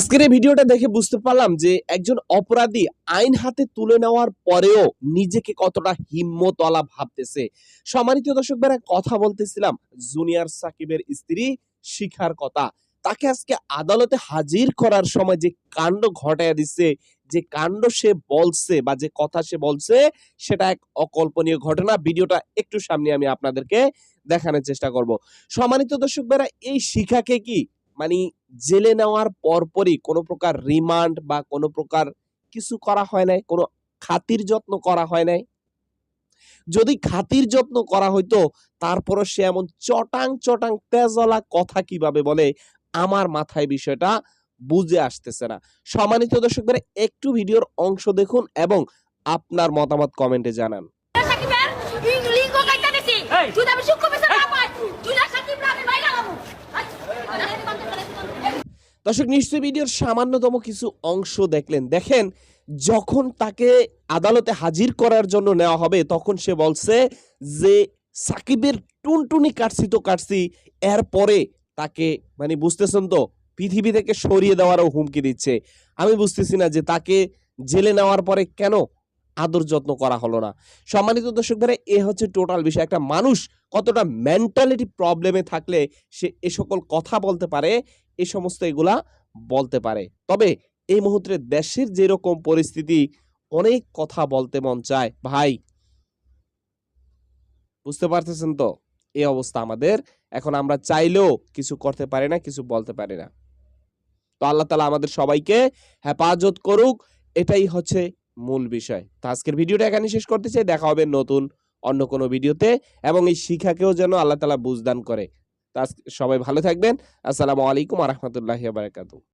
আজকের এই ভিডিওটা দেখে বুঝতে পারলাম যে একজন অপরাধী আইন হাতে তুলে নেওয়ার পরেও নিজেকে কতটা হিম্মতলা ভাবতেছে। সম্মানিত দর্শক ভাইরা, কথা বলতেছিলাম জুনিয়র সাকিবের স্ত্রী শিখার কথা। তাকে আজকে আদালতে হাজির করার সময় যে কাণ্ড ঘটায় দিচ্ছে যে কাণ্ড সে বলছে বা যে কথা সে বলছে, সেটা এক অকল্পনীয় ঘটনা। ভিডিওটা একটু সামনে আমি আপনাদেরকে দেখানোর চেষ্টা করব। সম্মানিত দর্শক ভাইরা, এই শিখাকে কি মানে জেলে নেওয়ার পরপরই কোনো প্রকার রিমান্ড বা কোনো প্রকার কিছু করা হয় নাই কোনো খাতির যত্ন করা হয় নাই। যদি খাতির যত্ন করা হইতো তারপরও সে এমন চটাং চটাং তেজলা কথা কীভাবে বলে আমার মাথায় বিষয়টা বুঝে আসতেছে না। সম্মানিত দর্শকদের একটু ভিডিওর অংশ দেখুন এবং আপনার মতামত কমেন্টে জানান সাকিবের লিঙ্গ কাইটা দিছি যদি আমি সূক্ষ্ম বিচার না পাই জুলা সাকিব আমি বাইরে লাগাবো দর্শক, নিশ্চয়ই ভিডিওর সামান্যতম কিছু অংশ দেখলেন। দেখেন, যখন তাকে আদালতে হাজির করার জন্য নেওয়া হবে, তখন সে বলছে যে, সাকিবের টুনটুনি কাটছি তো কাটছি, এরপরে তাকে মানে বুঝতেছেন তো, পৃথিবী থেকে সরিয়ে দেওয়ারও হুমকি দিচ্ছে। আমি বুঝতেছি না যে তাকে জেলে নেওয়ার পরে কেন আদর যত্ন করা হলো না। সম্মানিত দর্শক ভাইরা, এ হচ্ছে টোটাল বিষয়। একটা মানুষ কতটা মেন্টালিটি প্রবলেমে থাকলে সে এ সকল কথা বলতে পারে এই সমস্ত এগুলা বলতে পারে। তবে এই মুহূর্তে দেশের যেরকম পরিস্থিতি, অনেক কথা বলতে মন চায়। ভাই, বুঝতে পারতেছেন তো? এই অবস্থা আমাদের। এখন আমরা চাইলেও কিছু করতে পারি না, কিছু বলতে পারি না। তো আল্লাহ তালা আমাদের সবাইকে হেফাজত করুক। এটাই হচ্ছে মূল বিষয়। তো আজকের ভিডিওটা এখানে শেষ করতে চাই। দেখা হবে নতুন অন্য কোনো ভিডিওতে। এবং এই শিক্ষাকেও যেন আল্লাহ তালা বুঝদান করে। তো সবাই ভালো থাকবেন। আসসালামু আলাইকুম রহমতুল্লাহ বারাকাতু